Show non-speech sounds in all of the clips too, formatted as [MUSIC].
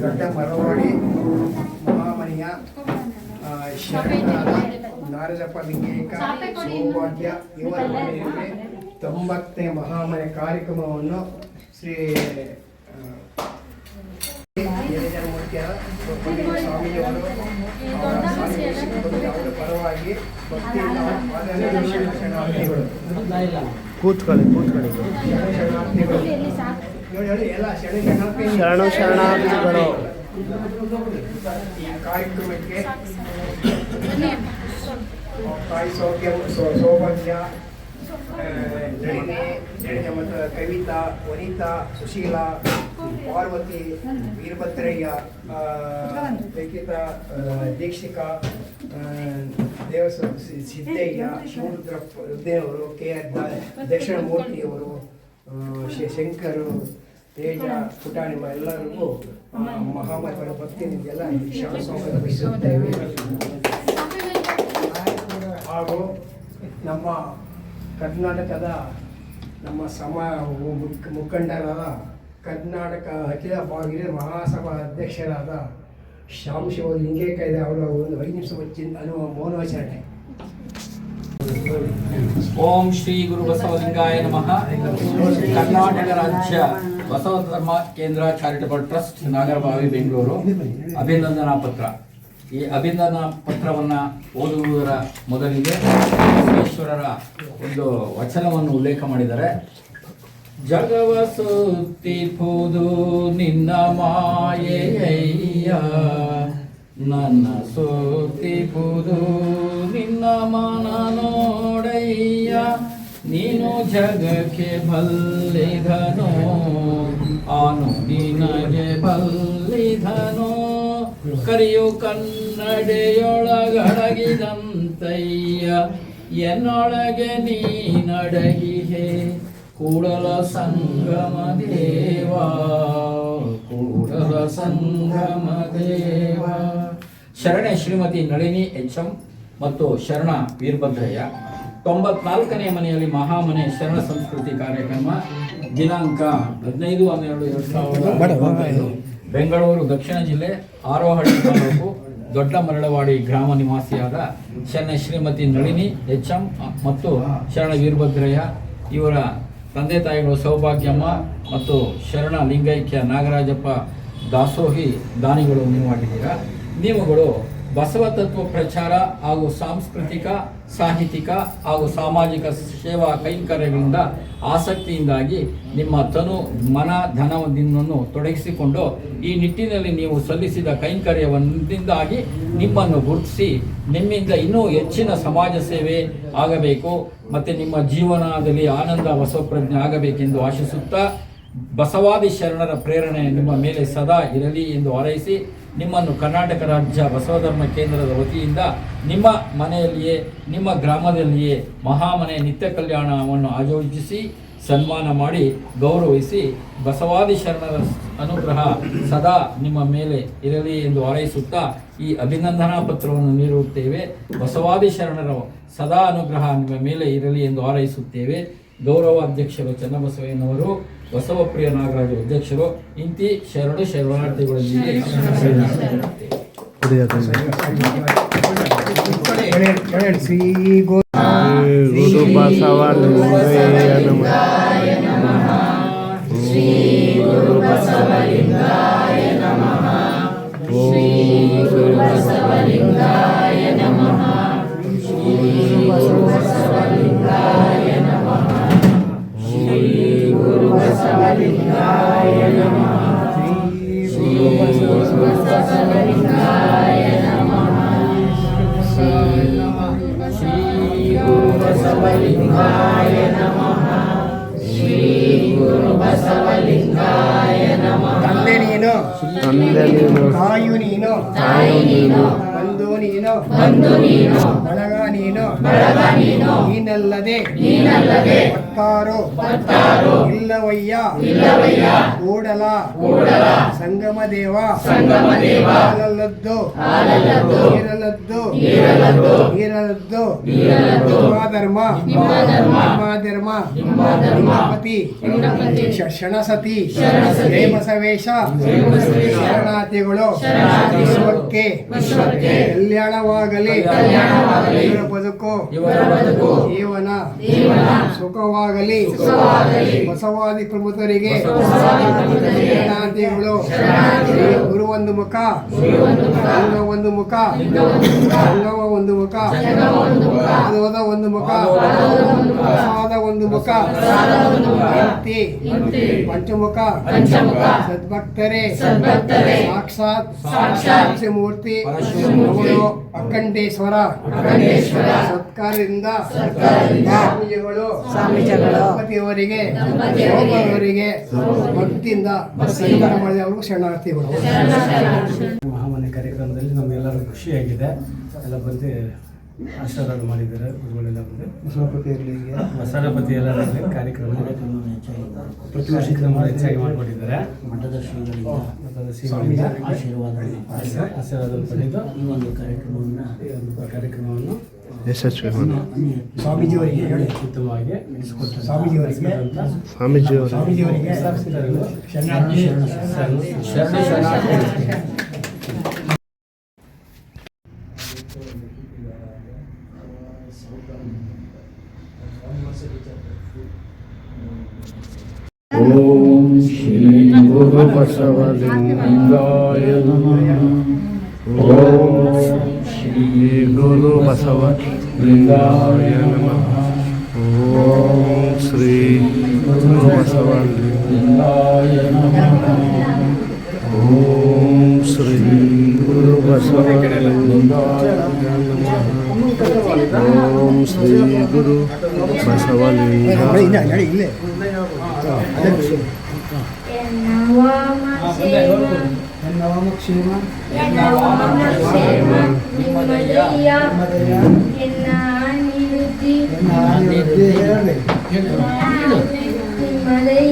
ದೊಡ್ಡ ಮರವಾಡಿ ಮಹಾಮನಿಯ ಆ, ಶರಣರಾದ ನಾರದಪ್ಪ ಲಿಂಗೇಕ ಸೌಭಾಗ್ಯ ಇವರ ಮನೆಯಲ್ಲಿ ತೊಂಬತ್ತನೇ ಮಹಾಮನೆ ಕಾರ್ಯಕ್ರಮವನ್ನು ಶ್ರೀ ಸ್ವಾಮಿಯವರು ಅವರ ಪರವಾಗಿ ಕೂತ್ಕೊಳ್ಳಿ ಕೂತ್ಕೊಳ್ಳಿ ಶರಣಾರ್ಥಿಗಳು ಹೇಳಿ, ಹೇಳಿ, ಎಲ್ಲ ಶರಣ ಶರಣಾರ್ಥಿ. ಶರಣು ಶರಣಾರ್ಥಿಗಳು. ಈ ಕಾರ್ಯಕ್ರಮಕ್ಕೆ ತಾಯಿ ಸೌಖ್ಯ ಸೌಭಾಗ್ಯ ನಳಿನಿ ನಳಿನಿ ಮತ್ತು ಕವಿತಾ ವನಿತಾ ಸುಶೀಲಾ ಪಾರ್ವತಿ ವೀರಭದ್ರಯ್ಯ ಲಿಖಿತಾ ದೀಕ್ಷಿಕಾ ದೇವಸ ಸಿದ್ದಯ್ಯ ಶಿವರುದ್ರಪ್ಪ ರುದ್ರೇವರು ಕೆ ಆರ್ ದಕ್ಷಿಣಮೂರ್ತಿಯವರು ಶಂಕರು ತೇಜ ಪುಟಾಣಿಮ ಎಲ್ಲರಿಗೂ ಆ, ಭಕ್ತಿ ನಿಮಗೆಲ್ಲ ಬಯಸುತ್ತೇವೆ ಹಾಗೂ ನಮ್ಮ ಕರ್ನಾಟಕದ ನಮ್ಮ ಸಮ ಮುಖ- ಮುಖಂಡರಾದ ಕರ್ನಾಟಕ ಅಖಿಲ ಭಾಗೀಯ ಮಹಾಸಭಾ ಅಧ್ಯಕ್ಷರಾದ ಶ್ಯಾಮ್ ಶಿವ ಲಿಂಗೇಕೈದ ಅವರ ಒಂದು ಐದು ನಿಮಿಷ ಚಿನ್ ಅನ್ನುವ ಮೌನವಾಚರಣೆ ಓಂ ಶ್ರೀ ಗುರು ಬಸವಲಿಂಗಾಯ ನಮಃ. ಕರ್ನಾಟಕ ರಾಜ್ಯ ಬಸವ ಧರ್ಮ ಕೇಂದ್ರ ಚಾರಿಟಬಲ್ ಟ್ರಸ್ಟ್ ನಾಗರಭಾವಿ ಬೆಂಗಳೂರು. ಅಭಿನಂದನಾ ಪತ್ರ. ಈ ಅಭಿನಂದನಾ ಪತ್ರವನ್ನ ಓದುವುದರ ಮೊದಲಿಗೆ ಬಸವೇಶ್ವರರ ಒಂದು ವಚನವನ್ನು ಉಲ್ಲೇಖ ಮಾಡಿದ್ದಾರೆ. ಜಗವ ಸುತ್ತಿಪುದು ನಿನ್ನ ಮಾಯೆಯ ನನ್ನ ಸುತ್ತಿಪುದು ನಿನ್ನ ಮನ ನೋಡಯ್ಯ. ನೀನು ಜಗಕ್ಕೆ ಬಲ್ಲಿಧನು ಆನು ನಿನಗೆ ಬಲ್ಲಿಧನು ಕರಿಯು ಕನ್ನಡೆಯೊಳಗಡಗಿದಂತಯ್ಯ, ಎನ್ನೊಳಗೆ ನೀನಡಗಿಹೆ ಕೂಡಲ ಸಂಗಮ ದೇವಾ, ಕೂಡಲ ಸಂಗಮ ದೇವ. ಶರಣೆ ಶ್ರೀಮತಿ ನಳಿನಿ ಎಚ್ ಎಂ ಮತ್ತು ಶರಣ ವೀರಭದ್ರಯ್ಯ. ತೊಂಬತ್ನಾಲ್ಕನೇ ಮನೆಯಲ್ಲಿ ಮಹಾಮನೆ ಶರಣ ಸಂಸ್ಕೃತಿ ಕಾರ್ಯಕ್ರಮ ದಿನಾಂಕ ಹದಿನೈದು ಹನ್ನೆರಡು ಎರಡು ಸಾವಿರದ. ಬೆಂಗಳೂರು ದಕ್ಷಿಣ ಜಿಲ್ಲೆ ಆರೋಹಳ್ಳಿ ತಾಲೂಕು ದೊಡ್ಡ ಮರಳವಾಡಿ ಗ್ರಾಮ ನಿವಾಸಿಯಾದ ಶರಣ ಶ್ರೀಮತಿ ನಳಿನಿ ಎಚ್ ಎಂ ಮತ್ತು ಶರಣ ವೀರಭದ್ರಯ್ಯ ಇವರ ತಂದೆ ತಾಯಿಗಳು ಸೌಭಾಗ್ಯಮ್ಮ ಮತ್ತು ಶರಣ ಲಿಂಗೈಕ್ಯ ನಾಗರಾಜಪ್ಪ ದಾಸೋಹಿ ದಾನಿಗಳು ನೀವಾಗಿದ್ದೀರಾ ನೀವುಗಳು ಬಸವ ತತ್ವ ಪ್ರಚಾರ ಹಾಗೂ ಸಾಂಸ್ಕೃತಿಕ, ಸಾಹಿತ್ಯಿಕ ಹಾಗೂ ಸಾಮಾಜಿಕ ಸೇವಾ ಕೈಂಕರ್ಯಗಳಿಂದ ಆಸಕ್ತಿಯಿಂದಾಗಿ ನಿಮ್ಮ ತನು, ಮನ ಧನವನ್ನು ತೊಡಗಿಸಿಕೊಂಡು ಈ ನಿಟ್ಟಿನಲ್ಲಿ ನೀವು ಸಲ್ಲಿಸಿದ ಕೈಂಕರ್ಯವನ್ನಿಂದಾಗಿ ನಿಮ್ಮನ್ನು ಗುರುತಿಸಿ ನಿಮ್ಮಿಂದ ಇನ್ನೂ ಹೆಚ್ಚಿನ ಸಮಾಜ ಸೇವೆ ಆಗಬೇಕು ಮತ್ತು ನಿಮ್ಮ ಜೀವನದಲ್ಲಿ ಆನಂದ ಬಸವಪ್ರಜ್ಞೆ ಆಗಬೇಕೆಂದು ಆಶಿಸುತ್ತಾ ಬಸವಾದಿ ಶರಣರ ಪ್ರೇರಣೆ ನಿಮ್ಮ ಮೇಲೆ ಸದಾ ಇರಲಿ ಎಂದು ಹಾರೈಸಿ ನಿಮ್ಮನ್ನು ಕರ್ನಾಟಕ ರಾಜ್ಯ ಬಸವಧರ್ಮ ಕೇಂದ್ರದ ವತಿಯಿಂದ ನಿಮ್ಮ ಮನೆಯಲ್ಲಿಯೇ, ನಿಮ್ಮ ಗ್ರಾಮದಲ್ಲಿಯೇ ಮಹಾಮನೆ ನಿತ್ಯ ಕಲ್ಯಾಣವನ್ನು ಆಯೋಜಿಸಿ ಸನ್ಮಾನ ಮಾಡಿ ಗೌರವಿಸಿ ಬಸವಾದಿ ಶರಣರ ಅನುಗ್ರಹ ಸದಾ ನಿಮ್ಮ ಮೇಲೆ ಇರಲಿ ಎಂದು ಹಾರೈಸುತ್ತಾ ಈ ಅಭಿನಂದನಾ ಪತ್ರವನ್ನು ನೀಡುತ್ತೇವೆ. ಬಸವಾದಿ ಶರಣರ ಸದಾ ಅನುಗ್ರಹ ನಿಮ್ಮ ಮೇಲೆ ಇರಲಿ ಎಂದು ಹಾರೈಸುತ್ತೇವೆ. ಗೌರವ ಅಧ್ಯಕ್ಷರು ಚನ್ನಬಸವಯ್ಯನವರು ಬಸವಪ್ರಿಯ ನಾಗರಾಜು ಅಧ್ಯಕ್ಷರು ಇಂತಿ ಶರಣು ಶರಣಾರ್ಥಿಗಳೊಂದಿಗೆ ಗಣೇಶ್ ಗಣೇಶ್ ಶ್ರೀ ಗೋ ಗುರು ಬಸವಲಿಂಗಯ್ಯ ನಮಃ ಓಂ ಶ್ರೀ ಶ್ರೀ ಗುರು ತಂದೆ ನೀನು ತಂದೆ ನೀನು. ತಾಯು ನೀನು. ತಾಯಿ ನೀನು. ಬಂಧು ನೀನು. ಬಂಧು ನೀನು. ಬಳಗ ನೀನು. ಬಳಗ ನೀನು. ನೀನಲ್ಲದೆ ನೀನಲ್ಲದೆ ಭಕ್ತಾರು ಬರ್ತಾರೋ ಇಲ್ಲವಯ್ಯ? ಇಲ್ಲವಯ್ಯ? ಕೂಡಲ ಕೂಡಲ ಸಂಗಮ ದೇವ ಸಂಗಮ ದೇವ ಹಾಲಲ್ಲದ್ದು? ಹಾಲಲ್ಲದ್ದು? ನೀರಲದ್ದು ನೀರಲ್ಲದ್ದು? ನೀರಲ್ಲದ್ದು? ನೀರಲ್ಲದ್ದು? ಧರ್ಮ ನಿಮ್ಮ ಧರ್ಮ ನಿಮ್ಮ ಧರ್ಮ ನಿಮ್ಮ ಪತಿ ಶ- ಶಣಸತಿ ಜಯ ಬಸವೇಶ ಶರಣಾರ್ಥಿಗಳು? ವಿಶ್ವಕ್ಕೆ? ಕಲ್ಯಾಣವಾಗಲಿ? ಇವರ ಬದುಕು? ಜೀವನ? ಸುಖವಾಗಲಿ ಬಸವಾದಿ ಪ್ರಮುಖರಿಗೆ ಶರಣಾರ್ಥಿಗಳು ಗುರು ಒಂದು ಮುಖ ಅಂಗ ಒಂದು ಮುಖ ಅಂಗವ ಒಂದು ಮುಖ ಒಂದು ಮುಖ ಒಂದು ಮುಖ ಹೆಂಡತಿ ಪಂಚಮುಖ ಸದ್ಭಕ್ತರೇ ಸಾಕ್ಷಾತ್ ಸಾಕ್ಷಾತ್ ಮೂರ್ತಿ ಅವಳು ಅಖಂಡೇಶ್ವರ ಸತ್ಕಾರದಿಂದ ಸ್ವಾಮೀಜಿಗಳು ದಂಪತಿಯವರಿಗೆ ಅವರಿಗೆ ಭಕ್ತಿಯಿಂದ ಸಂಕಟ ಮಾಡಿದ ಅವ್ರಿಗೂ ಶರಣಾರ್ಥಿಗಳು ಮಹಾಮನೆ ಕಾರ್ಯಕ್ರಮದಲ್ಲಿ ನಮಗೆಲ್ಲರೂ ಖುಷಿಯಾಗಿದೆ. ಎಲ್ಲ ಬಂದು ಆಶೀರ್ವಾದ ಮಾಡಿದ್ದಾರೆ. ಗುರುಗಳೆಲ್ಲ ಬಂದು ವಸರಪತಿ ಎಲ್ಲ ಎಲ್ಲರ ಕಾರ್ಯಕ್ರಮ ಪ್ರತಿ ವರ್ಷ ಹೆಚ್ಚಾಗಿ ಮಾಡಿಕೊಂಡಿದ್ದಾರೆ. ಮಠದ ಶ್ರೀಗಳಿಂದ ಮಠದ ಶ್ರೀಗಳಿಂದ ಆಶೀರ್ವಾದ ಆಶೀರ್ವಾದ- ಆಶೀರ್ವಾದ ಪಡೆದು ಈ ಒಂದು ಕಾರ್ಯಕ್ರಮವನ್ನು ಈ ಒಂದು ಕಾರ್ಯಕ್ರಮವನ್ನು ಯಶಸ್ವಿ ಮಾಡಿ ಸ್ವಾಮೀಜಿಯವರಿಗೆ ಹೇಳಿ ಉತ್ತಮವಾಗಿ ಸ್ವಾಮೀಜಿಯವರಿಗೆ ಅಂತ ಸ್ವಾಮೀಜಿಯವರು ಸ್ವಾಮೀಜಿಯವರಿಗೆ ಶರಣು ಶರಣಾರ್ಥಿ ಶರಣು ಶರಣಾರ್ಥಿ ಓಂ ಶ್ರೀ ಗುರು ಬಸವಲಿಂಗಾಯ ನಮಃ ಓಂ ಶ್ರೀ ಗುರು ಬಸವ ಲಿಂಗಾಯ ನಮಃ ಓಂ ಶ್ರೀ ಗುರು ಬಸವ ಲಿಂಗಾಯ ನಮಃ ಓಂ ಶ್ರೀ ಗುರು ಬಸವ ಓಂ ಶ್ರೀ ಗುರು ಬಸವಲಿಂಗ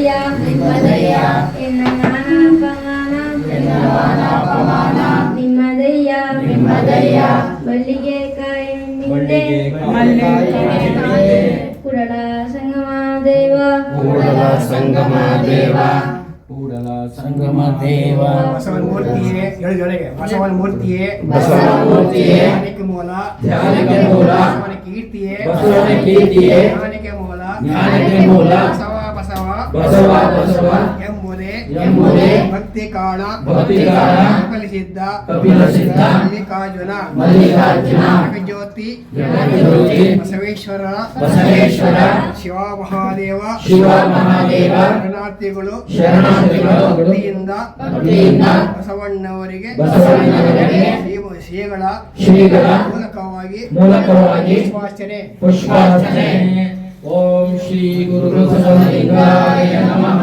ಹೇಳಿ ಇಲ್ಲೇ ಕುಡಲ ಸಂಗಮ ದೇವ ಕೂಡಲ ಸಂಗಮ ದೇವ ಕೂಡಲ ಸಂಗಮ ದೇವ ಬಸವನ ಮೂರ್ತಿಯೇ ಹೇಳಿ ಜೊಳಗೆ ಬಸವನ ಮೂರ್ತಿಯೇ ಬಸವನ ಮೂರ್ತಿಯೇ ಜ್ಞಾನಕ್ಕೆ ಮೂಲ ಜ್ಞಾನಕ್ಕೆ ಮೂಲ ಬಸವನ ಕೀರ್ತಿಯೇ ಬಸವನ ಕೀರ್ತಿಯೇ ಜ್ಞಾನಕ್ಕೆ ಮೂಲ ಜ್ಞಾನಕ್ಕೆ ಮೂಲ ಬಸವ ಬಸವ ಬಸವ ಬಸವ ಎಂಬುದೇ ಎಂಬುದೇ ಭಕ್ತಿ ಕಾಳ ಭಕ್ತಿ ಕಾಳ ಕಲಿಸಿದ್ದ ಕಪಿಲ ಸಿದ್ಧ ಮಲ್ಲಿಕಾರ್ಜುನ ಮಲ್ಲಿಕಾರ್ಜುನ ಜಗಜ್ಯೋತಿ ಜಗಜ್ಯೋತಿ ಬಸವೇಶ್ವರ ಬಸವೇಶ್ವರ ಶಿವ ಮಹಾದೇವ ಶಿವ ಮಹಾದೇವ ಶರಣಾರ್ಥಿಗಳು ಶರಣಾರ್ಥಿಗಳು ಭಕ್ತಿಯಿಂದ ಭಕ್ತಿಯಿಂದ ಬಸವಣ್ಣವರಿಗೆ ಬಸವಣ್ಣನವರಿಗೆ ಶ್ರೀ- ಶ್ರೀಗಳ ಶ್ರೀಗಳ ಮೂಲಕವಾಗಿ ಮೂಲಕವಾಗಿ ಪುಷ್ಪಾರ್ಚನೆ. ಪುಷ್ಪಾರ್ಚನೆ. ಓಂ ಶ್ರೀ ಗುರು ಬಸವಲಿಂಗಾಯ ನಮಃ.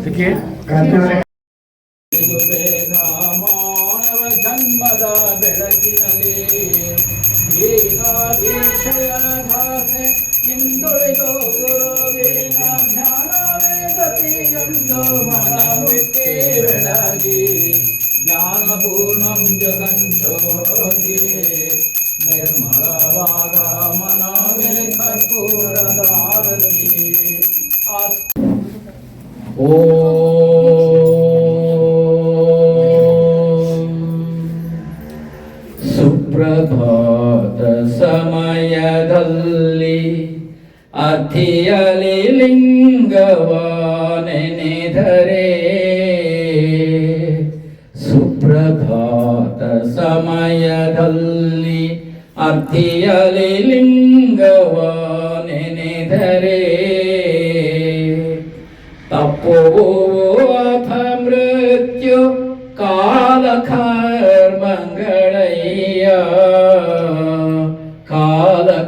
देखिए गाते वाले ജ്ഞാനപൂർണം ജഗം ചോദ്യേ നിർമ്മലവാ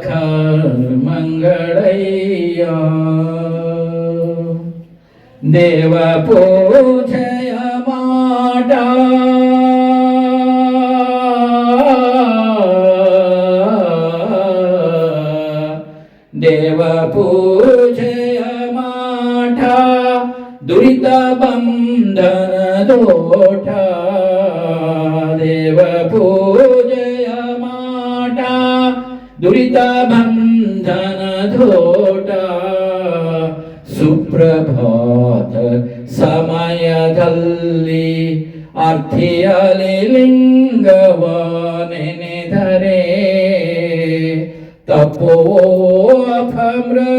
ಕಾಲ ಮಂಗಳಯ್ಯ ದೇವ ಪೂಜೆಯ ಮಾಡ ದೇವ ಪೂಜೆಯ ಮಾಠ ದುರಿತ ಬಂಧನ ದೋಟ ದೇವ ಪೂಜೆಯ ಮಾಟ ದುರಿತ ಬಂಧನ ದೋಟ ಸುಪ್ರಭಾತ ಸಮಯದಲ್ಲಿ ಅರ್ಥಿಯಲಿ ಲಿಂಗವ ನೆನೆದರೆ ತಪೋಫ ಮೃತ್ಯು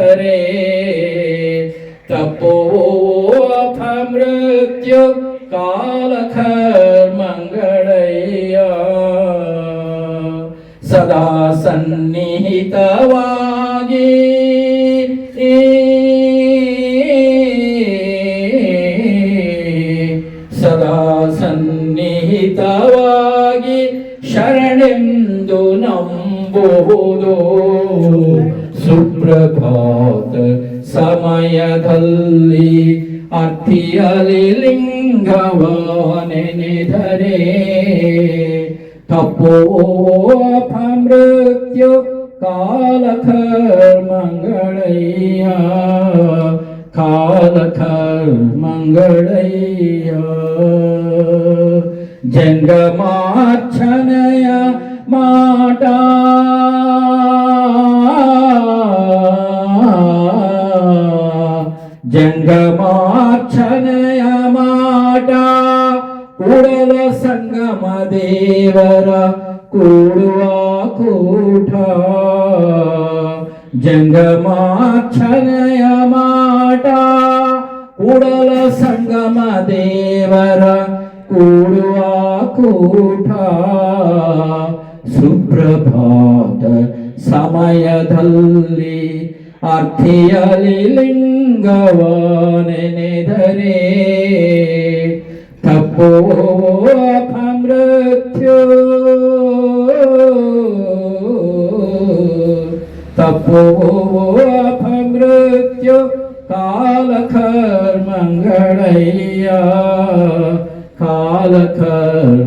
हरे కాలక మంగళయ్య జంగమార్చనయ మాట. జంగమార్చనయ మాట. కుడల సంగమ దేవర కూడువా కూఠ. జంగమార్చనయ మాట. ಮಾಟ ಕೂಡಲ ಸಂಗಮ ದೇವರ ಕೂಡುವ ಕೂಟ ಸುಪ್ರಭಾತ ಸಮಯದಲ್ಲಿ ಅರ್ಥಿಯಲಿ ಲಿಂಗವ ನೆನೆದರೆ ತಪೋಫ ಮೃತ್ಯು ತಪೋಫ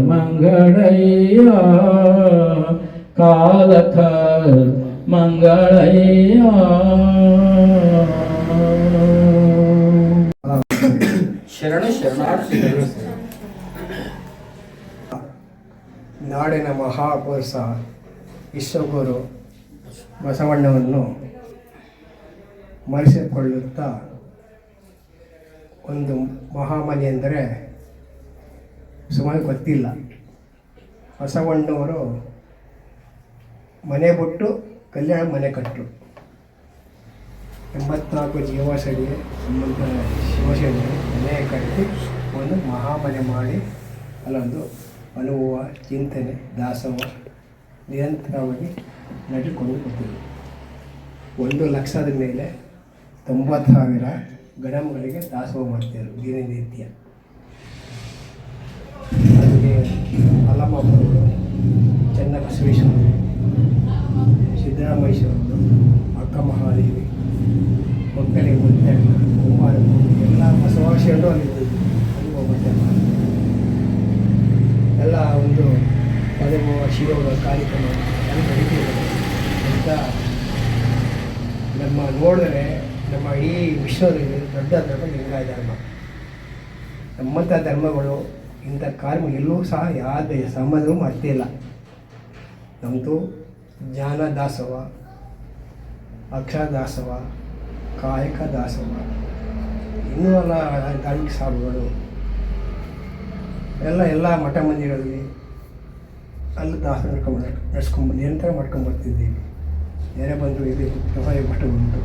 ಮಂಗಳಯ್ಯ ಕಾಲ ಮಂಗಳಯ್ಯ ಶರಣ ಶರಣಾರ್ಥಿ ನಾಡಿನ ಮಹಾಪುರುಷ ವಿಶ್ವಗುರು ಬಸವಣ್ಣವನ್ನು ಮರೆಸಿಕೊಳ್ಳುತ್ತಾ ಒಂದು ಮಹಾಮನೆ ಎಂದರೆ ಸುಮಾರು ಗೊತ್ತಿಲ್ಲ. ಬಸವಣ್ಣವರು ಮನೆ ಬಿಟ್ಟು ಕಲ್ಯಾಣ ಮನೆ ಕಟ್ಟರು. ಎಂಬತ್ನಾಲ್ಕು ಜೀವಸಡಿ ಸಂಬಂಧ ಶಿವಸೇನೆ ಮನೆ ಕಟ್ಟಿ ಒಂದು ಮಹಾಮನೆ ಮಾಡಿ, ಅಲ್ಲೊಂದು ಅನುಭವ, ಚಿಂತನೆ ದಾಸವ ನಿರಂತರವಾಗಿ ನಡೆದುಕೊಂಡು ಬರ್ತೀವಿ ಒಂದು ಲಕ್ಷದ ಮೇಲೆ ತೊಂಬತ್ತು ಸಾವಿರ ಗಣಮಗಳಿಗೆ ದಾಸೋಹ ಮಾಡ್ತಿದ್ರು ದಿನನಿತ್ಯ. ಅದಕ್ಕೆ ಅಲ್ಲಮ್ಮವರು ಚೆನ್ನ ಬಸವೇಶ್ವರರು ಸಿದ್ದರಾಮಯ್ಯವರು ಅಕ್ಕ ಮಹಾದೇವಿ ಮಕ್ಕಳಿಗೆ ಮುದ್ದಣ್ಣ ಕುಮಾರ ಎಲ್ಲ ಬಸವಾಶಿಗಳು ಅಲ್ಲಿ ಅಲ್ಲಿ ಹೋಗುತ್ತಲ್ಲ ಎಲ್ಲ ಒಂದು ಪದಮ ಶಿವಗಳ ಕಾರ್ಯಕ್ರಮ ಎಲ್ಲ ಅಂತ ನಮ್ಮ ನೋಡಿದ್ರೆ ನಮ್ಮ ಇಡೀ ವಿಶ್ವದಲ್ಲಿ ದೊಡ್ಡ ಧರ್ಮ ಲಿಂಗಾಯ ಧರ್ಮ ನಮ್ಮಂಥ ಧರ್ಮಗಳು ಇಂಥ ಕಾರ್ಮ ಎಲ್ಲೂ ಸಹ ಯಾವುದೇ ಸಂಬಂಧವೂ ಮಾಡ್ತಿಲ್ಲ ನಮ್ಮದು ಜ್ಞಾನ ದಾಸವ ಅಕ್ಷರ ದಾಸವ ಕಾಯಕ ದಾಸವ ಇನ್ನೂ ಎಲ್ಲ ಧಾರ್ಮಿಕ ಸಾಬುಗಳು ಎಲ್ಲ ಎಲ್ಲ ಮಠ ಮಂದಿಗಳಲ್ಲಿ ಅಲ್ಲಿ ದಾಸ ನಡ್ಕೊಂಡು ನಡ್ಸ್ಕೊಂಡು ನಿರಂತರ ಮಾಡ್ಕೊಂಡು ಬರ್ತಿದ್ದೀವಿ. ನೆರೆ ಬಂದು ಇಲ್ಲಿ ಪ್ರಭಾವಿ ಮಠ ಉಂಟು.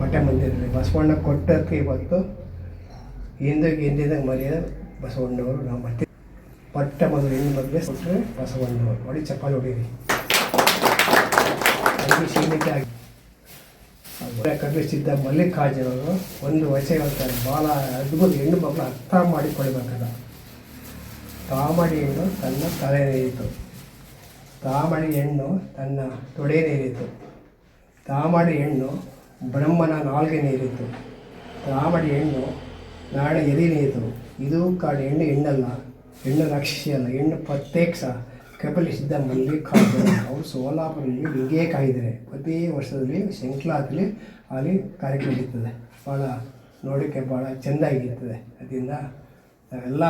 ಮಠ ಮಂದಿರದಲ್ಲಿ ಬಸವಣ್ಣ ಕೊಟ್ಟಕ್ಕೆ ಇವತ್ತು ಹಿಂದಕ್ಕೆ ಹಿಂದಿನ ಮರ್ಯಾದೆ ಬಸವಣ್ಣವರು ನಾವು ಮತ್ತೆ ಪಟ್ಟ ಮೊದಲು ಹೆಣ್ಣು ಮದುವೆ ಕೊಟ್ಟರೆ ಬಸವಣ್ಣವರು. ಮಾಡಿ ಚಪ್ಪಾಲು ಹೊಡೀರಿ. ಸೀಮಿತ ಕಟ್ಟಿಸಿದ್ದ ಮಲ್ಲಿಕಾರ್ಜುನವರು ಒಂದು ವಯಸ್ಸೇ ಹೇಳ್ತಾರೆ ಭಾಳ ಅದ್ಭುತ ಹೆಣ್ಣು ಮಕ್ಕಳು ಅರ್ಥ ಮಾಡಿಕೊಳ್ಬೇಕಲ್ಲ ತಾಮಡಿ ಹೆಣ್ಣು ತನ್ನ ತಲೆ ನೀರಿತು ತಾಮಡಿ ಹೆಣ್ಣು ತನ್ನ ತೊಡೆ ನೀರಿತು ತಾಮಡಿ ಹೆಣ್ಣು ಬ್ರಹ್ಮನ ನಾಲ್ಗೆ ನೀರಿತು ತಾಮಡಿ ಹೆಣ್ಣು ನಾಳೆ ಎದೆ ನೀರಿತು ಇದು ಕಾಡು ಹೆಣ್ಣು ಹೆಣ್ಣಲ್ಲ ಹೆಣ್ಣು ರಾಕ್ಷಸಿ ಅಲ್ಲ ಹೆಣ್ಣು ಪ್ರತ್ಯೇಕ ಕಬಲಿಸಿದ್ದ ಮಲ್ಲಿಕಾರ್ಜುನ ಅವರು ಸೋಲಾಪುರದಲ್ಲಿ ಹೀಗೆ ಕಾಯಿದರೆ ಪ್ರತಿ ವರ್ಷದಲ್ಲಿ ಶಂಕ್ಲಾದಲ್ಲಿ ಅಲ್ಲಿ ಕಾರ್ಯಕ್ರಮ ಇರ್ತದೆ. ಭಾಳ ನೋಡೋಕ್ಕೆ ಭಾಳ ಚೆಂದಾಗಿರ್ತದೆ ಅದರಿಂದ ನಾವೆಲ್ಲ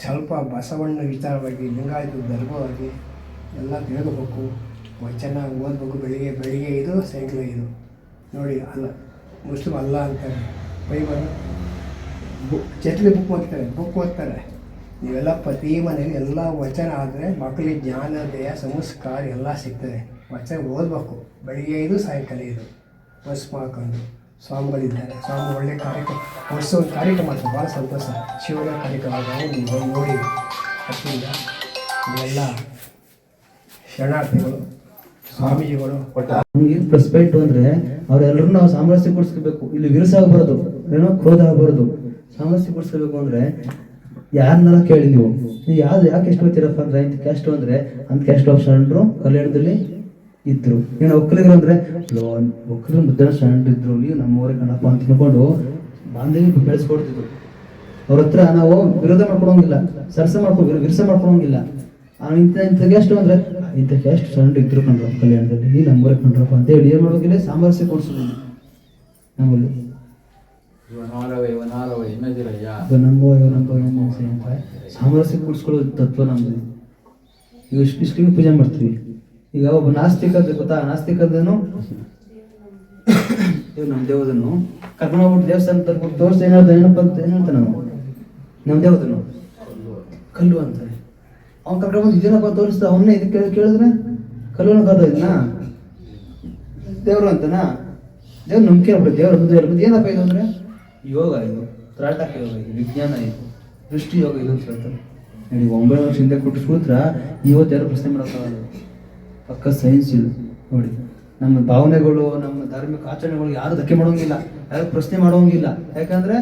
ಸ್ವಲ್ಪ ಬಸವಣ್ಣ ವಿಚಾರವಾಗಿ ಲಿಂಗಾಯತ ಧರ್ಮವಾಗಿ ಎಲ್ಲ ತಿಳ್ಕೋಬೇಕು. ವಚನ ಓದಬೇಕು. ಬೆಳಿಗ್ಗೆ ಬೆಳಿಗ್ಗೆ ಇದು, ಸಾಯಂಕಾಲ ಇದು. ನೋಡಿ, ಅಲ್ಲ ಮುಸ್ಲಿಮ್ ಅಲ್ಲ ಅಂತಾರೆ ಬೈಬಲ್ ಬುಕ್ ಬುಕ್ ಓದ್ತಾರೆ ಬುಕ್ ಓದ್ತಾರೆ. ನೀವೆಲ್ಲ ಪ್ರತಿ ಮನೆಯಲ್ಲಿ ಎಲ್ಲ ವಚನ ಆದರೆ ಮಕ್ಕಳಿಗೆ ಜ್ಞಾನ ದೇಹ ಸಂಸ್ಕಾರ ಎಲ್ಲ ಸಿಗ್ತದೆ. ವಚನ ಓದಬೇಕು. ಬೆಳಿಗ್ಗೆ ಇದು ಸಾಯಂಕಾಲ ಇದು ಬಸ್ ಮಾಡ್ಕೊಂಡು ಸ್ವಾಮಿಗಳಿದ್ದಾರೆ. ಸ್ವಾಮಿ ಒಳ್ಳೆ ಕಾರ್ಯಕ್ರಮ ವರ್ಷ ಒಂದು ಕಾರ್ಯಕ್ರಮ ಮಾಡ್ತಾರೆ ಭಾಳ ಸಂತೋಷ. ಶಿವನ ಕಾರ್ಯಕ್ರಮ ನೀವು ನೋಡಿ ಅದರಿಂದ ಇವೆಲ್ಲ ಶರಣಾರ್ಥಿಗಳು, ಸ್ವಾಮೀಜಿಗಳು ಒಟ್ಟು ಅಂದರೆ ಅಂದ್ರೆ ಅವ್ರೆಲ್ಲರೂ ನಾವು ಸಾಮರಸ್ಯ ಕೊಡಿಸ್ಕೋಬೇಕು ಇಲ್ಲಿ ವಿರಸ ಆಗಬಾರ್ದು ಏನೋ ಕ್ರೋಧ ಆಗಬಾರ್ದು. ಸಾಮರಸ್ಯ ಕೊಡಿಸ್ಕೋಬೇಕು ಅಂದ್ರೆ ಯಾರನ್ನೆಲ್ಲ ಕೇಳಿ ನೀವು. ನೀವು ಯಾವ್ದು ಯಾಕೆ ಎಷ್ಟು ಹೋಗ್ತೀರಪ್ಪ ಅಂದ್ರೆ ಇಂಥ ಕ್ಯಾಸ್ಟ್ ಅಂದ್ರೆ ಅಂತ ಕ್ಯಾಸ್ಟ್ ಆಫ್ ಶರಣರು ಕಲ್ಯಾಣದಲ್ಲಿ ಇದ್ರು. ಏನು ಒಕ್ಕಲಿಗರು ಅಂದ್ರೆ ಒಕ್ಕಲಿಗರು ಮುದ್ದೆ ಶರಣರು ಇದ್ರು, ನೀವು ನಮ್ಮ ಊರಿಗೆ ಕಣಪ್ಪ ಅಂತ ತಿಳ್ಕೊಂಡು ಬಾಂಧವ್ಯ ಬೆಳೆಸ್ಕೊಡ್ತಿದ್ರು. ಅವ್ರ ಹತ್ರ ನಾವು ವಿರೋಧ ಮಾಡ್ಕೊಡೋಂಗಿಲ್ಲ, ಸರಸ ಮಾಡ್ಕೊಂಡು ವಿರಸ ಮಾಡ್ಕೊಳಂಗಿಲ್ಲ ಇಂಥ ಇಂಥ ಕ್ಯಾಸ್ಟ್ ಅಂದ್ರೆ, ಇಂಥ ಕ್ಯಾಸ್ಟ್ ಸಣ್ಣ ಇದ್ರು ಕಣ್ರಪ್ಪ ಕಲ್ಯಾಣದಲ್ಲಿ, ಈ ಊರಿಗೆ ಕಣ್ರಪ್ಪ ಅಂತ ಹೇಳಿ ಏನು ಮಾಡ್ಬೇಕಿಲ್ಲ ಸಾಮರಸ್ಯ ಕೊಡ್ಸೋದು ನಮ್ಮಲ್ಲಿ ಸಾಮರಸ್ಯ ಕೂಡಿಸ್ಕೊಳ್ಳೋ ತತ್ವ ನಮ್ದು. ಈಗ ಇಷ್ಟಿಗೆ ಪೂಜೆ ಮಾಡ್ತೀವಿ. ಈಗ ಒಬ್ಬ ನಾಸ್ತಿಕದ ಗೊತ್ತಾ? ನಾಸ್ತಿಕದನು [COUGHS] ಇವ್ ನಮ್ಮ ದೇವದನ್ನು ಕರ್ಕೊಂಡು ಹೋಗ್ಬಿಟ್ಟು ದೇವಸ್ಥಾನ ತರ್ಬಿಟ್ಟು ತೋರಿಸಿ ಏನಾದ್ರು ಏನಪ್ಪ ಅಂತ ಏನ್ ಹೇಳ್ತಾನೆ ನಾವು? ನಮ್ಮ ದೇವದನ್ನು? ಕಲ್ಲು ಅಂತಾನೆ ಅವ್ನು ಕರ್ಕೊಂಡ್ಬಂದು ಇದೇನಪ್ಪ ತೋರಿಸ್ತಾ ಅವನ್ನೇ ಇದಕ್ಕೆ ಕೇಳಿದ್ರೆ? ಕಲ್ಲುನ ಕದ ಇದನ್ನ ದೇವರು ಅಂತನಾ? ದೇವ್ರ ನಂಬಿಕೆ ಆಗ್ಬಿಟ್ಟು ದೇವ್ರ ಏನಪ್ಪ ಇದು ಅಂದ್ರೆ? ಯೋಗ ಇದು ತ್ರಾಟಕ ಯೋಗ ಇದು, ವಿಜ್ಞಾನ ಇದು, ದೃಷ್ಟಿ ಯೋಗ ಇದು ಅಂತ ಹೇಳ್ತಾರೆ. ನೋಡಿ, ಒಂಬೈನೂರು ಹಿಂದೆ ಕೊಟ್ಟು ಕೂತ್ರ ಇವತ್ತು ಪ್ರಶ್ನೆ ಮಾಡೋಕ್ಕಾಗಲ್ಲ ಪಕ್ಕ ಸೈನ್ಸ್ ಇದು. ನೋಡಿ, ನಮ್ಮ ಭಾವನೆಗಳು, ನಮ್ಮ ಧಾರ್ಮಿಕ ಆಚರಣೆಗಳು ಯಾರು ಧಕ್ಕೆ ಮಾಡೋಂಗಿಲ್ಲ, ಯಾರು ಪ್ರಶ್ನೆ ಮಾಡೋಂಗಿಲ್ಲ. ಯಾಕಂದ್ರೆ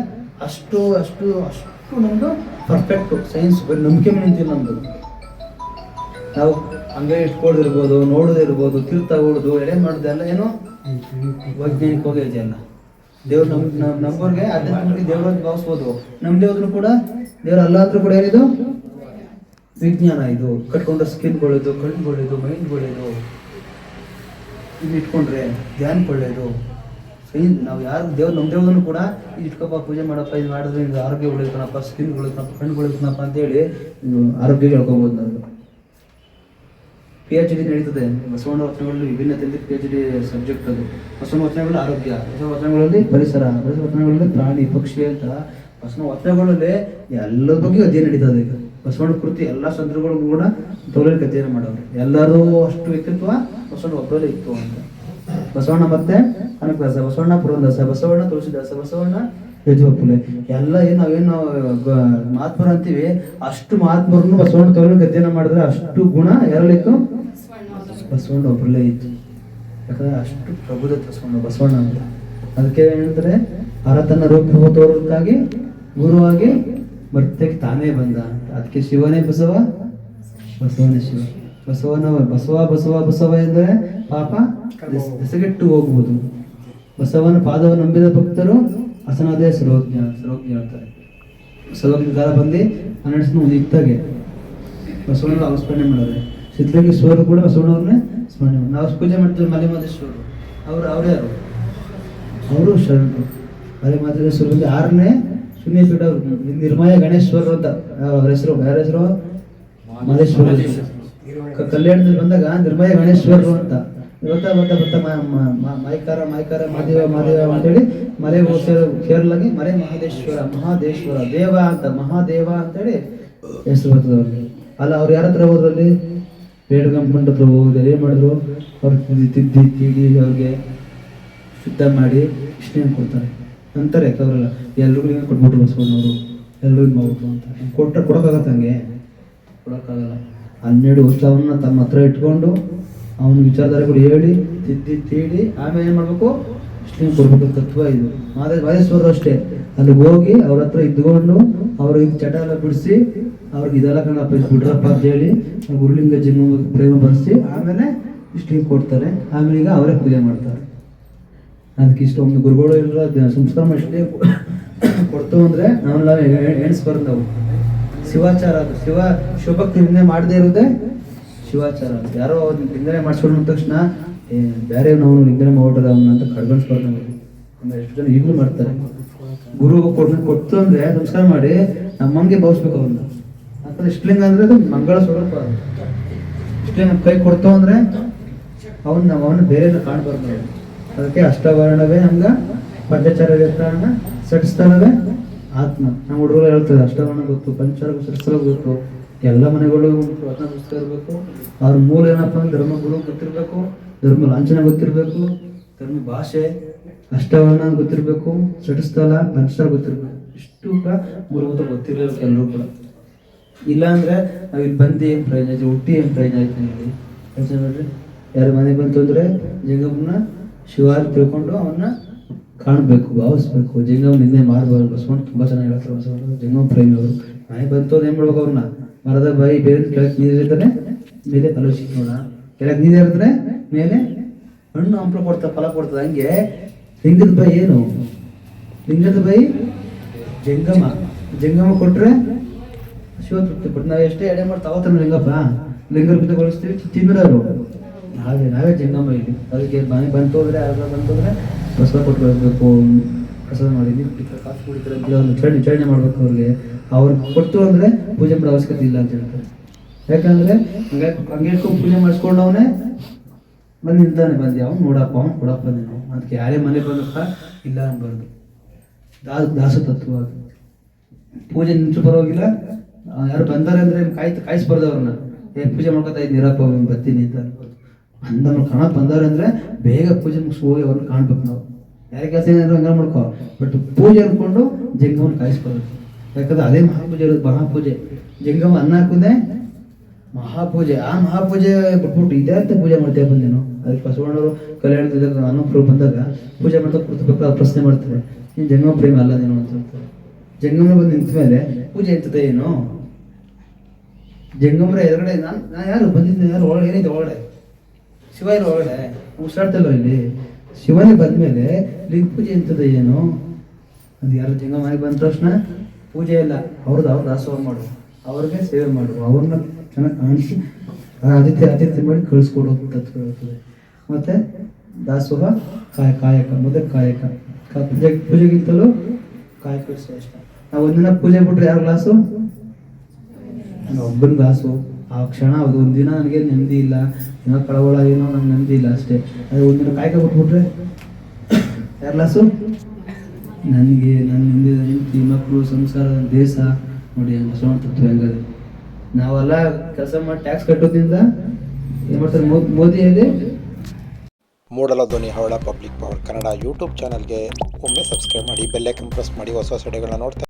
ಅಷ್ಟು ಅಷ್ಟು ಅಷ್ಟು ನಮ್ದು ಪರ್ಫೆಕ್ಟ್ ಸೈನ್ಸ್ ಬರೀ ನಂಬಿಕೆ ನಿಂತಿಲ್ಲ ನಮ್ದು. ನಾವು ಹಂಗೆ ಇಟ್ಕೊಳ್ಳೋದಿರ್ಬೋದು ನೋಡೋದಿರ್ಬೋದು ತೀರ್ಥ ಹೊಡೆದು ಎಡೆ ಮಾಡೋದೆಲ್ಲ ಏನು? ವೈಜ್ಞಾನಿಕವಾಗಿ ಇದೆ ಅಲ್ಲ. ದೇವ್ರು ನಮ್, ನಮ್- ನಮ್ಮವ್ರಿಗೆ ಆಧ್ಯಾತ್ಮಿಕ ದೇವ್ರ ಅಂತ ಭಾವಿಸ್ಬೋದು. ನಮ್ ದೇವ್ರು ಕೂಡ ದೇವ್ರ ಅಲ್ಲಾದ್ರೂ ಕೂಡ ಏನಿದು? ವಿಜ್ಞಾನ ಇದು. ಕಟ್ಕೊಂಡ್ರೆ ಸ್ಕಿನ್ ಒಳ್ಳೇದು, ಕಣ್ಣು ಒಳ್ಳೇದು ಮೈಂಡ್ ಒಳ್ಳೇದು. ಇದು ಇಟ್ಕೊಂಡ್ರೆ ಧ್ಯಾನ ಕೊಳ್ಳೋದು ನಾವು ಯಾರು ದೇವ್ರು ನಮ್ಮ ದೇವ್ರನ್ನು ಕೂಡ ಇಟ್ಕೊಪ್ಪ, ಪೂಜೆ ಮಾಡಪ್ಪ, ಇದು ಮಾಡಿದ್ರೆ ಆರೋಗ್ಯ ಉಳಿತನಪ್ಪ ಸ್ಕಿನ್ ಉಳಿತನಪ್ಪ ಕಣ್ಣು ಉಳಿತನಪ್ಪ ಅಂತೇಳಿ ಹೇಳಿ ಆರೋಗ್ಯ ಹೇಳ್ಕೊಬೋದು ನಾವು. ಪಿ ಎಚ್ ಡಿ ನಡೀತದೆ. ಬಸವಣ್ಣ ವಚನಗಳಲ್ಲಿ ವಿಭಿನ್ನತೆಯಲ್ಲಿ ಪಿ ಎಚ್ ಡಿ ಸಬ್ಜೆಕ್ಟ್ ಅದು. ಬಸವಣ್ಣ ವಚನಗಳಲ್ಲಿ ಆರೋಗ್ಯ. ಬಸವ ವಚನಗಳಲ್ಲಿ ಪರಿಸರ. ಬಸವ ವಚನಗಳಲ್ಲಿ ಪ್ರಾಣಿ, ಪಕ್ಷಿ ಅಂತ. ಬಸವನ ವಚನಗಳಲ್ಲಿ ಎಲ್ಲ ಬಗ್ಗೆ ಅಧ್ಯಯನ ನಡೀತದೆ ಈಗ. ಬಸವಣ್ಣ ಕೃತಿ ಎಲ್ಲ ಸಂದರ್ಭಗಳು ಕೂಡ ತೋಲಕ್ಕೆ ಅಧ್ಯಯನ ಮಾಡೋರು. ಎಲ್ಲರೂ ಅಷ್ಟು ವ್ಯಕ್ತಿತ್ವ ಬಸವಣ್ಣ ಒಬ್ಬರಲ್ಲೇ ಇತ್ತು ಅಂತ. ಬಸವಣ್ಣ ಮತ್ತೆ ಕನಕದಾಸ ಬಸವಣ್ಣ ಪುರಂದಾಸ ಬಸವಣ್ಣ ತುಳಸಿದಾಸ. ಬಸವಣ್ಣ ಯಜುವಪ್ಪುಲೆ ಎಲ್ಲ ಏನು ನಾವೇನು ಮಹಾತ್ಮರು ಅಂತೀವಿ, ಅಷ್ಟು ಮಹಾತ್ಮರನ್ನು ಬಸವಣ್ಣ ತೋಲಕ್ಕೆ ಅಧ್ಯಯನ ಮಾಡಿದ್ರೆ ಅಷ್ಟು ಗುಣ ಎರಳಿತ್ತು. ಬಸವಣ್ಣ ಒಬ್ಬರಲ್ಲೇ ಇತ್ತು. ಯಾಕಂದ್ರೆ ಅಷ್ಟು ಪ್ರಬುದ್ಧ ಬಸವಣ್ಣ ಬಸವಣ್ಣ ಅಂತ ಅದಕ್ಕೆ ಏನಂತಾರೆ ಆರ ತನ್ನ ರೂಪ ಗುರುವಾಗಿ ಮರ್ತ್ಯಕ್ಕೆ ತಾನೇ ಬಂದ ಅದಕ್ಕೆ ಶಿವನೇ ಬಸವ, ಬಸವನೇ ಶಿವ. ಬಸವನ, ಬಸವ ಬಸವ ಬಸವ ಎಂದರೆ ಪಾಪ ಎಸಗೆಟ್ಟು ಹೋಗ್ಬೋದು. ಬಸವನ ಪಾದವನ್ನು ನಂಬಿದ ಭಕ್ತರು ಹಸನದೇ ಸರ್ವಜ್ಞ ಸರ್ವಜ್ಞ ಹೇಳ್ತಾರೆ ಸರ್ವಜ್ಞ ಕಾಲ ಬಂದು ಹನ್ನೆರಡು ಒಂದು ಇತ್ತಾಗೆ ಬಸವಣ್ಣ ಅವ್ರು ಸ್ಮರಣೆ ಮಾಡೋರೆ. ಸ್ವರು ಕೂಡ ಬಸವಣ್ಣವ್ರನ್ನೇ ಸ್ಮರಣೆ ಮಾಡಿ ನಾವು ಪೂಜೆ ಮಾಡ್ತೀವಿ ಮಲೆ ಮಾದೇಶ್ವರು ಅವರು ಅವರೇ ಯಾರು? ಅವರು ಶರಣರು. ಮಲೆ ಮಾದೇಶ್ವರ ಆರನೇ ಶೂನ್ಯ ಪೀಠ ಅವರು. ನಿರ್ಮಯ ಗಣೇಶ್ವರರು ಅಂತ ಅವ್ರ ಹೆಸರು ಯಾರ ಹೆಸರು? ಮಾದೇಶ್ವರ ಕಲ್ಯಾಣದಲ್ಲಿ ಬಂದಾಗ ನಿರ್ಮಯ ಗಣೇಶ್ವರರು ಅಂತ. ಬರ್ತಾ ಬರ್ತಾ ಮ- ಮ- ಮ- ಮೈಕಾರ ಮೈಕಾರ ಮಹಾದೇವ ಮಹಾದೇವ ಅಂತೇಳಿ ಮಲೆ ಕೇರಳಗೆ ಮಲೆ ಮಹದೇಶ್ವರ, ಮಹಾದೇಶ್ವರ ದೇವ ಅಂತ, ಮಹಾದೇವ ಅಂತೇಳಿ ಹೆಸರು ಬರ್ತದೆ ಅವ್ರಿಗೆ. ಅಲ್ಲ, ಅವ್ರು ಯಾರ ಹತ್ರ ಹೋದ್ರಲ್ಲಿ ಬೇಡ್ಗಂಪಂಡ್ ಹತ್ರ ಹೋಗಿದ್ದಾರೆ ಏನ್ ಮಾಡಿದ್ರು. ಅವ್ರು ತಿದ್ದಿ ತೀಡಿ ಅವ್ರಿಗೆ ಶುದ್ಧ ಮಾಡಿ ಇಷ್ಟೇನು ಕೊಡ್ತಾರೆ. ಅಂತಾರೆ ಅವರೆಲ್ಲ ಎಲ್ರಿಗೂ ಕೊಟ್ಬಿಟ್ರು ಬಸವಣ್ಣವರು ಎಲ್ರಿಗೂ ಮಾಡ್ಬಿಟ್ರು ಅಂತ. ಕೊಟ್ಟರೆ ಕೊಡೋಕ್ಕಾಗತ್ತೆ ಹಂಗೆ. ಕೊಡೋಕ್ಕಾಗಲ್ಲ. ಹನ್ನೆರಡು ವರ್ಷವನ್ನು ತಮ್ಮ ಹತ್ರ ಇಟ್ಕೊಂಡು ಅವನ ವಿಚಾರಧಾರೆಗಳು ಹೇಳಿ, ತಿದ್ದಿ, ತೀಡಿ ಆಮೇಲೆ ಏನು ಮಾಡಬೇಕು? ಇಷ್ಟೇನು ಕೊಡ್ಬೇಕು ತತ್ವ ಇದು. ಮಾದೇ ಮಾದೇಶ್ವರರು ಅಷ್ಟೇ. ಅಲ್ಲಿಗೆ ಹೋಗಿ ಅವ್ರ ಹತ್ರ ಇದ್ಕೊಂಡು ಅವ್ರಿಗೆ ಚಟ ಎಲ್ಲ ಬಿಡಿಸಿ, ಅವ್ರಿಗೆ ಇದೆಲ್ಲ ಕಣ ಬಿಡ್ರಪ್ಪ ಅಂತ ಹೇಳಿ ಗುರುಲಿಂಗ ಜನ್ಮ ಪ್ರೇಮ ಬರೆಸಿ, ಆಮೇಲೆ ಇಷ್ಟು ಕೊಡ್ತಾರೆ. ಆಮೇಲೆ ಈಗ ಅವರೇ ಪೂಜೆ ಮಾಡ್ತಾರೆ. ಅದಕ್ಕೆ ಇಷ್ಟ ಒಂದು ಗುರುಗಳು ಇಲ್ಲ ಸಂಸ್ಕಾರ ಅಷ್ಟೇ ಕೊಡ್ತು ಅಂದರೆ ನಾವು ನಾವು ಎಣಿಸ್ಬಾರ್ದು ನಾವು ಶಿವಾಚಾರ ಅದು. ಶಿವ ಶಿವಭಕ್ತಿ ನಿನ್ನೆ ಮಾಡದೇ ಇರೋದೇ ಶಿವಾಚಾರ ಅಂತ. ಯಾರೋ ಅವ್ರು ನಿಂದನೆ ಮಾಡಿಸ್ಕೊಂಡು ತಕ್ಷಣ ಬೇರೆ ನಾವು ನಿಂದನೆ ಮಾಡ್ಬಿಟ್ರೆ ಅವನ್ನ ಅಂತ ಕಡ್ಗಣಿಸ್ಬಾರ್ದು ಆಮೇಲೆ ಎಷ್ಟು ಜನ ಈಗಲೂ ಮಾಡ್ತಾರೆ. ಗುರು ಕೊಟ್ಟು ಕೊಡ್ತು ಅಂದ್ರೆ ನಮಸ್ಕಾರ ಮಾಡಿ, ನಮ್ಮಂಗೆ ಭಾವಿಸ್ಬೇಕು ಅವ್ರನ್ನ. ಯಾಕಂದ್ರೆ ಇಷ್ಟಲಿಂಗ ಅಂದ್ರೆ ಅದು ಮಂಗಳ ಸ್ವರೂಪ. ಇಷ್ಟಲಿಂಗ ಕೈ ಕೊಡ್ತು ಅಂದ್ರೆ ಅವನ್, ನಾವು ಅವನ ಬೇರೆ ಕಾಣ್ಬಾರ್ದು ಅದಕ್ಕೆ ಅಷ್ಟವರ್ಣವೇ ಹಂಗ ಪಂಚಚಾರ ವ್ಯಕ್ತಾನ ಸಟಿಸ್ತಾನವೇ ಆತ್ಮ. ನಮ್ಮ ಹುಡುಗರು ಹೇಳ್ತದೆ ಅಷ್ಟವರ್ಣ ಗೊತ್ತು ಪಂಚಚಾರ ಸಟಿಸ್ತಲ ಗೊತ್ತು. ಎಲ್ಲ ಮನೆಗಳು ಪ್ರಾರ್ಥನಾ ಪುಸ್ತಕ ಇರಬೇಕು. ಅವ್ರ ಮೂಲ ಏನಪ್ಪ ಅಂದ್ರೆ ಧರ್ಮ ಗುರು ಗೊತ್ತಿರಬೇಕು. ಧರ್ಮ ಲಾಂಛನ ಗೊತ್ತಿರಬೇಕು. ಧರ್ಮ ಭಾಷೆ ಅಷ್ಟವರ್ಣ ಗೊತ್ತಿರಬೇಕು. ಸಟಿಸ್ಥಲ ಮನುಷ್ಯ ಗೊತ್ತಿರಬೇಕು. ಇಷ್ಟು ಕೂಡ ಮೂಲಭೂತ ಗೊತ್ತಿರಬೇಕು ಎಲ್ಲರೂ ಕೂಡ. ಇಲ್ಲ ಅಂದ್ರೆ ನಾವ್ ಇಲ್ಲಿ ಬಂದು ಏನು ಪ್ರಯೋಜನ ಆಯ್ತು? ಹುಟ್ಟಿ ಏನು ಪ್ರಯೋಜನ ಆಯ್ತು ಹೇಳಿ ಯೋಚನೆ ಯಾರ ಮನೆಗೆ ಬಂತು ಅಂದ್ರೆ ಜಂಗಮ್ಮನ ಶಿವಾರ ತಿಳ್ಕೊಂಡು ಅವನ್ನ ಕಾಣಬೇಕು, ಭಾವಿಸ್ಬೇಕು. ಜಂಗಮ್ ನಿನ್ನೆ ಮಾಡಬಾರ್ದು. ಬಸವಣ್ಣ ತುಂಬಾ ಚೆನ್ನಾಗಿ ಹೇಳ್ತಾರೆ ಬಸವಣ್ಣ. ಜಂಗಮ್ಮ ಪ್ರೇಮಿ ಅವರು ಮನೆಗೆ ಬಂತು ಏನ್ ಮಾಡ್ಬೇಕು ಅವ್ರನ್ನ? ಮರದ ಬಾಯಿ ಬೇರೆ ಕೆಳಗೆ ನೀರು ಇರ್ತಾನೆ, ಮೇಲೆ ಫಲ ಕೆಳಗೆ ನೀರು ನೀರಿದ್ರೆ ಮೇಲೆ ಹಣ್ಣು, ಹಂಪಲು ಕೊಡ್ತಾ, ಫಲ ಕೊಡ್ತದೆ ಹಂಗೆ ಲಿಂಗದ ಬಾಯಿ ಏನು? ಲಿಂಗದ ಬಾಯಿ ಜಂಗಮ. ಜಂಗಮ ಕೊಟ್ರೆ ಶಿವ ತೃಪ್ತಿ ನಾವೆಷ್ಟೇ ನಾವು ಎಷ್ಟೇ ಎಡೆ ಮಾಡಿ ತಗೋತಾನೆ ಲಿಂಗಪ್ಪ ಲಿಂಗರ ಗೊಳಿಸ್ತೀವಿ ತಿಂದ್ರೆ ಅವರು ನಾವೇ ಜಂಗಮ ಇಲ್ಲಿ. ಅದಕ್ಕೆ ಮನೆ ಬಂತು ಹೋದ್ರೆ ಬಂತೋದ್ರೆ ಬಂತು ಹೋದ್ರೆ ಪ್ರಸಾದ ಕೊಟ್ಟು ಬರಬೇಕು ಪ್ರಸಾದ ಮಾಡಿ ನೀರು ಕುಡಿತಾರೆ ಚರಣಿ ಚರಣೆ ಮಾಡ್ಬೇಕು ಅವ್ರಿಗೆ. ಅವ್ರಿಗೆ ಕೊಟ್ಟು ಅಂದ್ರೆ ಪೂಜೆ ಮಾಡೋ ಅವಶ್ಯಕತೆ ಇಲ್ಲ ಅಂತ ಹೇಳ್ತಾರೆ. ಯಾಕಂದ್ರೆ ಹಂಗೆ ಹಂಗೆ ಇಟ್ಕೊಂಡು ಪೂಜೆ ಮಾಡಿಸ್ಕೊಂಡವನೇ ಬಂದು ನಿಂತಾನೆ, ಬಂದಿ ಅವ್ನು ನೋಡಪ್ಪ, ಅವ್ನು ಕೊಡಪ್ಪ ನೀನು. ಅದಕ್ಕೆ ಯಾರೇ ಮನೆ ಬಂದಪ್ಪ ಇಲ್ಲ ಅನ್ಬಾರ್ದು. ದಾಸ ದಾಸ ತತ್ವ ಪೂಜೆ ನಿಂತು ಬರೋಗಿಲ್ಲ ಯಾರು ಬಂದಾರೆ ಅಂದ್ರೆ ಕಾಯ್ತು ಕಾಯಿಸ್ಬಾರ್ದು ಅವ್ರನ್ನ. ಏ, ಪೂಜೆ ಮಾಡ್ಕೊತಾ ಇದ್ದೀರಪ್ಪ ಬರ್ತೀನಿ ಅಂತ ಅನ್ಬೋದು ಬಂದ ಕಾಣಕ್ ಬಂದವ್ರೆ ಅಂದ್ರೆ ಬೇಗ ಪೂಜೆ ಮುಗಿಸಿ ಹೋಗಿ ಅವ್ರನ್ನ ಕಾಣ್ಬೇಕು ನಾವು. ಯಾರ ಕೆಲಸ ಏನಾದ್ರು ಹಂಗ ಮಾಡ್ಕೋ. ಬಟ್ ಪೂಜೆ ಅನ್ಕೊಂಡು ಜಗ್ಗವನ್ನು ಕಾಯಿಸ್ಬಾರ್ದು. ಯಾಕಂದ್ರೆ ಅದೇ ಮಹಾಪೂಜೆ ಇರೋದು ಮಹಾಪೂಜೆ. ಜಂಗಮ ಅನ್ನ ಹಾಕುದೇ ಮಹಾಪೂಜೆ. ಆ ಮಹಾಪೂಜೆ ಬಿಟ್ಬಿಟ್ಟು ಇದೇ ಅಂತ ಪೂಜೆ ಮಾಡ್ತೇವೆ ಬಂದೇನು ಅದಕ್ಕೆ ಬಸವಣ್ಣವರು ಕಲ್ಯಾಣದ ಅನುಪ್ರಭು ಬಂದಾಗ ಪೂಜೆ ಮಾಡ್ತಾ ಕೂತ್ಬೇಕು ಅವ್ರು ಪ್ರಶ್ನೆ ಮಾಡ್ತಾರೆ, ನೀನು ಜಂಗಮ ಪ್ರೇಮ ಅಲ್ಲ ನೀನು ಅಂತ ಹೇಳ್ತಾರೆ ಜಂಗಮ ಬಂದು ನಿಂತ ಮೇಲೆ, ಪೂಜೆ ಇರ್ತದೆ ಏನು? ಜಂಗಮರ ಎದುರುಗಡೆ ನಾನು ನಾನು ಯಾರು ಬಂದಿದ್ದೆ? ಯಾರು ಒಳಗೆ ಏನಿದೆ ಒಳಗಡೆ? ಶಿವ ಇಲ್ಲ ಒಳಗಡೆ? ಇಲ್ಲಿ? ಶಿವನೇ ಬಂದ್ಮೇಲೆ, ಲಿಂಗ ಪೂಜೆ ಇರ್ತದೆ ಏನು? ಅದು ಯಾರು ಜಂಗಮಾಗಿ ಬಂದ ತಕ್ಷಣ ಪೂಜೆ ಇಲ್ಲ ಅವ್ರದ್ದು ಅವ್ರ ದಾಸೋಹ ಮಾಡು. ಅವ್ರಿಗೆ ಸೇವೆ ಮಾಡು. ಅವ್ರನ್ನ ಚೆನ್ನಾಗಿ ಕಾಣಿಸಿ ಆದಿತ್ಯ ಆದಿತ್ಯ ಮಾಡಿ ಕಳಿಸ್ಕೊಡೋ ಇರ್ತದೆ. ಮತ್ತೆ ದಾಸೋಹ, ಕಾಯ, ಕಾಯಕ, ಮೊದಲು ಕಾಯಕ. ಪೂಜೆ, ಪೂಜೆಗಿಂತಲೂ ಕಾಯಕ ಶ್ರೇಷ್ಠ. ನಾವು ಒಂದಿನ ಪೂಜೆ ಬಿಟ್ರೆ ಯಾರು ಗ್ಲಾಸು ಒಬ್ಬನ ಗ್ಲಾಸು ಆ ಕ್ಷಣ ಅದು ಒಂದಿನ ನನಗೆ ನೆಮ್ಮದಿ ಇಲ್ಲ. ಏನೋ ಕಳವಳ ಏನೋ ನಂಗೆ ನೆಮ್ಮದಿ ಇಲ್ಲ ಅಷ್ಟೇ. ಅದು ಒಂದಿನ ಕಾಯಕ ಬಿಟ್ಬಿಟ್ರೆ ಯಾರ ಗ್ಲಾಸು ನನಗೆ, ನನ್ನ ಹಿಂದೆ ಹೆಂಡತಿ ಮಕ್ಕಳು ಸಂಸಾರ, ದೇಶ ನೋಡಿ ಹೆಂಗೆ ಬಸವಣ್ಣ ತತ್ವ ಹೆಂಗದೆ. ನಾವೆಲ್ಲ ಕೆಲಸ ಮಾಡಿ ಟ್ಯಾಕ್ಸ್ ಕಟ್ಟೋದ್ರಿಂದ ಏನ್ ಮಾಡ್ತಾರೆ? ಮೋದಿ ಇದೆ ಮೂಡಲ ಧ್ವನಿ ಹವಳ ಪಬ್ಲಿಕ್ ಪವರ್ ಕನ್ನಡ ಯೂಟ್ಯೂಬ್ ಚಾನಲ್ಗೆ ಒಮ್ಮೆ ಸಬ್ಸ್ಕ್ರೈಬ್ ಮಾಡಿ ಬೆಲ್ಲೈಕನ್ ಪ್ರೆಸ್ ಮಾಡಿ, ಹೊಸ ಹೊಸ ವಿಡಿಯೋಗಳನ್ನ ನೋಡ್ತಾ